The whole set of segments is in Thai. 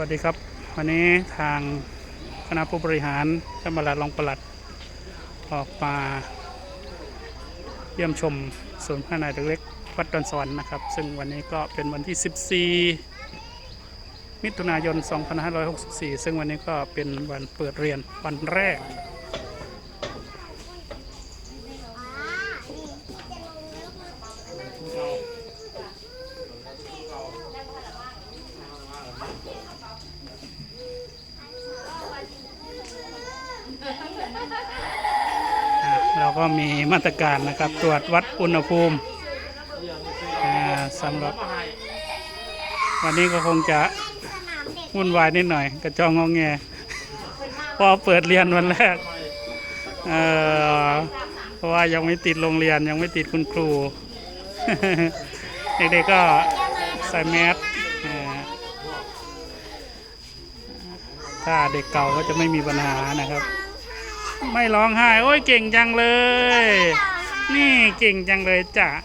วัสดีครับ วันนี้ทางคณะผู้บริหารท่านประหลัดรองประหลัด ออกมาเยี่ยมชมศูนย์พัฒนาเด็กเล็กวัดดอนสวรรค์นะครับ ซึ่งวันนี้ก็เป็นวันที่ 14 มิถุนายน 2564 ซึ่งวันนี้ก็เป็นวันเปิดเรียนวันแรก เราก็มีมาตรการนะครับ ตรวจวัดอุณหภูมิสำหรับ วันนี้ก็คงจะวุ่นวายนิดหน่อย กระจองงองแงเพอเปิดเรียนวันแรกเพราะว่ายังไม่ติดโรงเรียนยังไม่ติดคุณครู เด็กๆก็ใส่แมสถ้าเด็กเก่าก็จะไม่มีปัญหานะครับ ไม่ร้องไห้ โอ้ยเก่งจังเลย นี่เก่งจังเลยจ้ะเ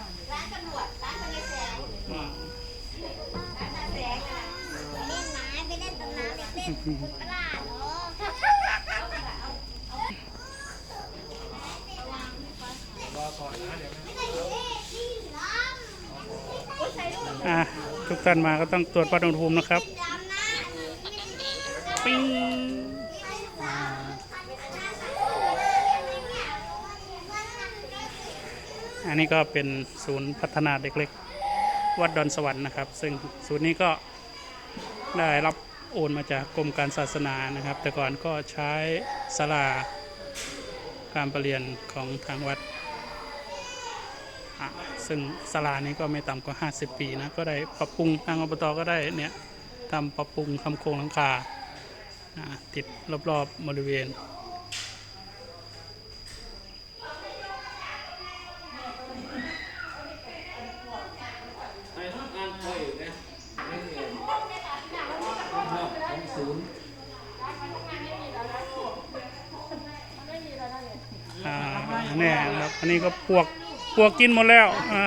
ล่นน้ำไปเล่นตรงน้ำเด็กเล่นปลาเหรออะทุกท่านมาก็ต้องตรวจวัดอุณหภูมินะครับ อันนี้ก็เป็นศูนย์พัฒนาเด็กเล็ก วัดดอนสวรรค์นะครับ ซึ่งศูนย์นี้ก็ได้รับโอนมาจากกรมการศาสนานะครับ แต่ก่อนก็ใช้ศาลาการประเรียนของทางวัด ซึ่งศาลานี้ก็ไม่ต่ำกว่า 50 ปีนะ ก็ได้ปรับปรุงทางอบตก็ได้เนี่ยทำปรับปรุงทำโครงหลังคาติดรอบๆบริเวณ อ่าเนี่ยครับอันนี้ก็ปวกปวกกินหมดแล้วอ่า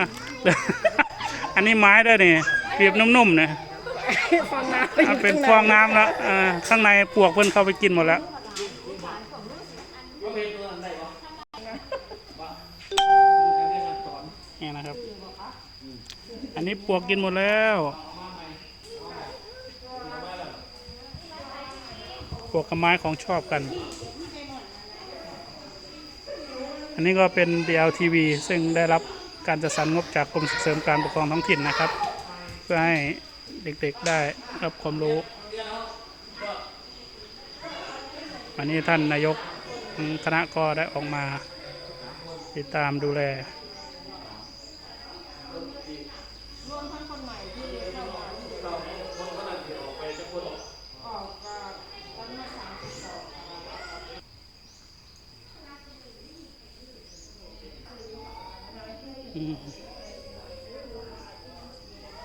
อันนี้ไม้ด้วยนี่เปียบนุ่มๆนะฟองน้ำอ่าเป็นฟองน้ำแล้วอ่าข้างในปวกเพิ่นเข้าไปกินหมดแล้ว นี่นะครับ อันนี้ปวกกินหมดแล้ว วกกับไม้ของชอบกัน อันนี้ก็เป็น DLTV ซึ่งได้รับการจัดสรรงบจากกรมส่งเสริมการปกครองท้องถิ่นนะครับ เพื่อให้เด็กๆได้รับความรู้ วันนี้ท่านนายกคณะก็ได้ออกมาติดตามดูแล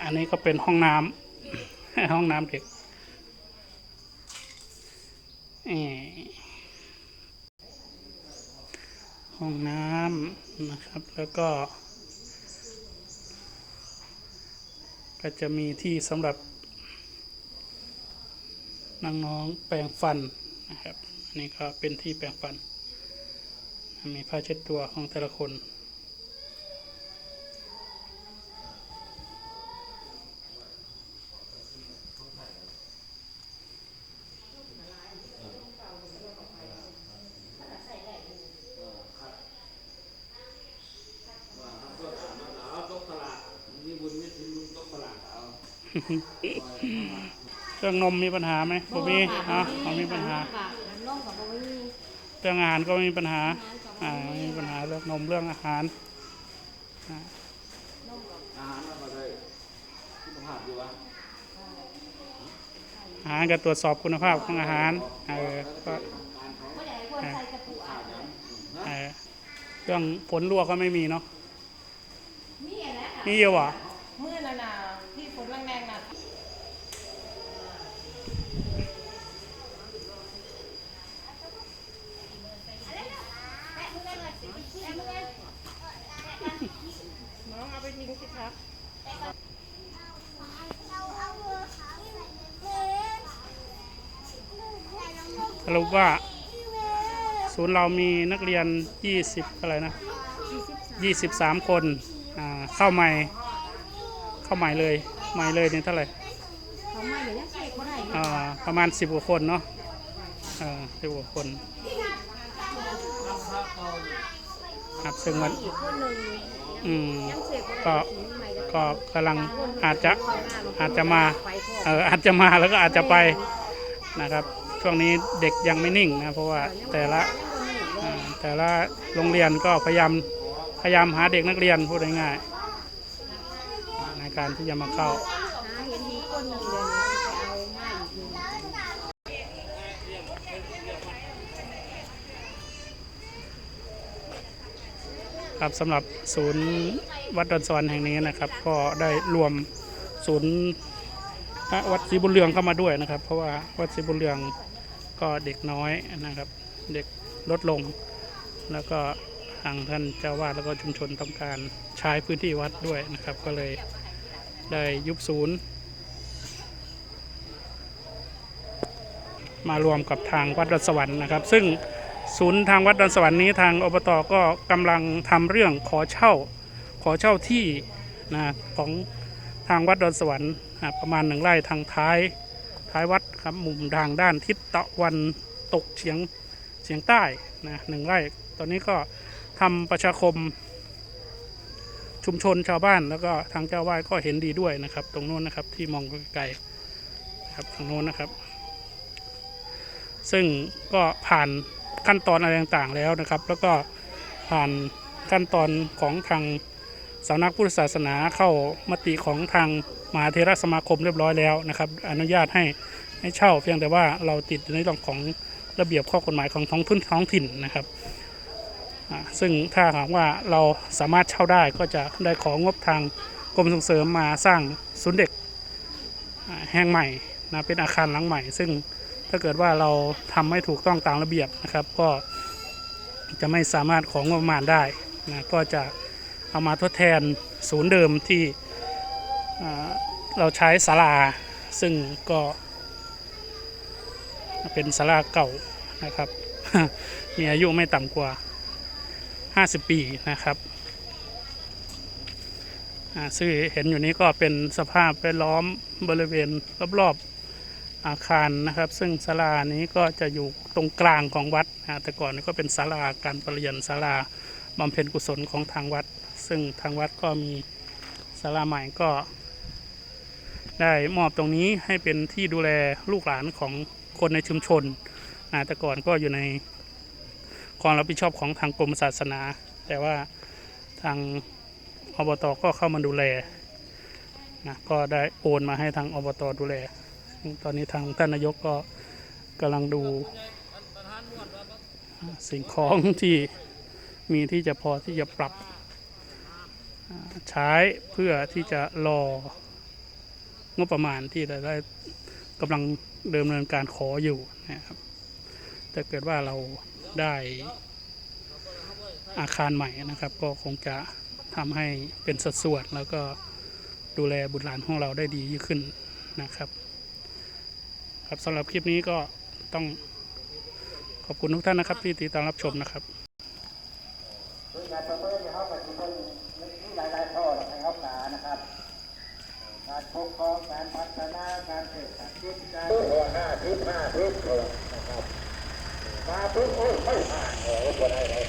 อันนี้ก็เป็นห้องน้ำห้องน้ำเด็กห้องน้ำนะครับ แล้วก็ ก็จะมีที่สำหรับน้องๆแปรงฟันนะครับ อันนี้ก็เป็นที่แปรงฟัน มีผ้าเช็ดตัวของแต่ละคน เรื่องนมมีปัญหาไหมบ่มีเนาะบ่มีปัญหา น้องกับพ่อวี่เรื่องอาหารก็ไม่มีปัญหา อ่าไม่มีปัญหาเรื่องนมเรื่องอาหารอ่าอาหารเราก็ได้คุณภาพอยู่วะอาหารก็ตรวจสอบคุณภาพของอาหาร เออก็เออเออเรื่องฝนรั่วก็ไม่มีเนาะ มีเยอะวะเมื่อนานาที่ฝนแรงๆน่ะ น้องเอาไปทิ้งสิครับ เราเอามือเขาใส่ใน รุปว่า ศูนย์เรามีนักเรียน 20อะไรนะ23 คนอ่าเข้าใหม่ เข้าใหม่เลย ใหม่เลยเนี่ยเท่าไหร่เขาไม่เดี๋ยวเช็คก็ได้อ่าประมาณ 10กว่าคนเนาะอ่าสิบกว่าคนครับซึ่งมันอีกคนหนึ่งอืมยังเช็คก็ก็กำลังอาจจะอาจจะมาไปก่อนเอออาจจะมาแล้วก็อาจจะไปนะครับ ช่วงนี้เด็กยังไม่นิ่งนะเพราะว่าแต่ละแต่ละโรงเรียนก็พยายามพยายามหาเด็กนักเรียนพูดง่ายๆในการที่จะมาเข้าคนหนึ่งเดี๋ยวนี้จะเอามาอีกหนึ่งครับสำหรับศูนย์วัดดอนสวรรค์แห่งนี้นะครับ ก็ได้รวมศูนย์ พระวัดศรีบุญเรืองเข้ามาด้วยนะครับ เพราะว่าวัดศรีบุญเรืองก็เด็กน้อยนะครับ เด็กลดลง แล้วก็ทางท่านเจ้าวาดแล้วก็ชุมชนต้องการใช้พื้นที่วัดด้วยนะครับ ก็เลยได้ยุบศูนย์ มารวมกับทางวัดดอนสวรรค์นะครับ ซึ่งศูนย์ทางวัดดอนสวรรค์นี้ทางอบตก็กำลังทำเรื่องขอเช่าขอเช่าที่นะของทางวัดดอนสวรรค์ ประมาณหนึ่งไร่ทางท้ายท้ายวัดครับมุมทางด้านทิศตะวันตกเฉียงเฉียงใต้นะหนึ่งไร่ตอนนี้ก็ทำประชาคมชุมชนชาวบ้านแล้วก็ทางเจ้าวาดก็เห็นดีด้วยนะครับ ตรงโน้นนะครับที่มองไกลๆครับทางโน้นนะครับ ซึ่งก็ผ่านขั้นตอนอะไรต่างๆแล้วนะครับ แล้วก็ผ่านขั้นตอนของทาง สำนักพุทธศาสนาเข้ามติของทางมหาเทรสมาคมเรียบร้อยแล้วนะครับ อนุญาตให้ให้เช่าเพียงแต่ว่าเราติดในเรื่องของระเบียบข้อกฎหมายของท้องพื้นท้องถิ่นนะครับซึ่งถ้าหากว่าเราสามารถเช่าได้ก็จะได้ของบทางกรมส่งเสริมมาสร้างศูนย์เด็กแห่งใหม่นะเป็นอาคารหลังใหม่ ซึ่งถ้าเกิดว่าเราทำไม่ถูกต้องตามระเบียบนะครับ ก็จะไม่สามารถของงบประมาณได้นะก็จะ เอามาทดแทนศูนย์เดิมที่เราใช้ศาลา ซึ่งก็เป็นศาลาเก่านะครับ มีอายุไม่ต่ำกว่า 50 ปีนะครับซึ่งเห็นอยู่นี้ก็เป็นสภาพแวดล้อมบริเวณรอบๆอาคารนะครับ ซึ่งศาลานี้ก็จะอยู่ตรงกลางของวัดนะแต่ก่อนก็เป็นศาลาการประเรียนศาลาบำเพ็ญกุศลของทางวัด ซึ่งทางวัดก็มีศาลาใหม่ก็ ได้มอบตรงนี้ให้เป็นที่ดูแลลูกหลานของคนในชุมชนนะแต่ก่อนก็อยู่ในความรับผิดชอบของทางกรมศาสนา แต่ว่าทางอบตก็เข้ามาดูแลนะก็ได้โอนมาให้ทางอบตดูแล ตอนนี้ทางท่านนายกก็กำลังดูสิ่งของที่มีที่จะพอที่จะปรับ ใช้เพื่อที่จะรองบประมาณที่จะได้กำลังเดิมเนินการขออยู่นะครับถ้าเกิดว่าเราได้อาคารใหม่นะครับ ก็คงจะทำให้เป็นสัดส่วนแล้วก็ดูแลบุตรหลานของเราได้ดียิ่งขึ้นนะครับ ครับสำหรับคลิปนี้ก็ต้องขอบคุณทุกท่านนะครับที่ติดตามรับชมนะครับ หลายๆข้อในรักษานะครับ การปกครองการพัฒนาการเศรษฐกิจการหัวหน้าทิศห้าทิศนะครับมาปุ๊บโอ้ยไม่ผ่านเอ้ยตัวไหนเลย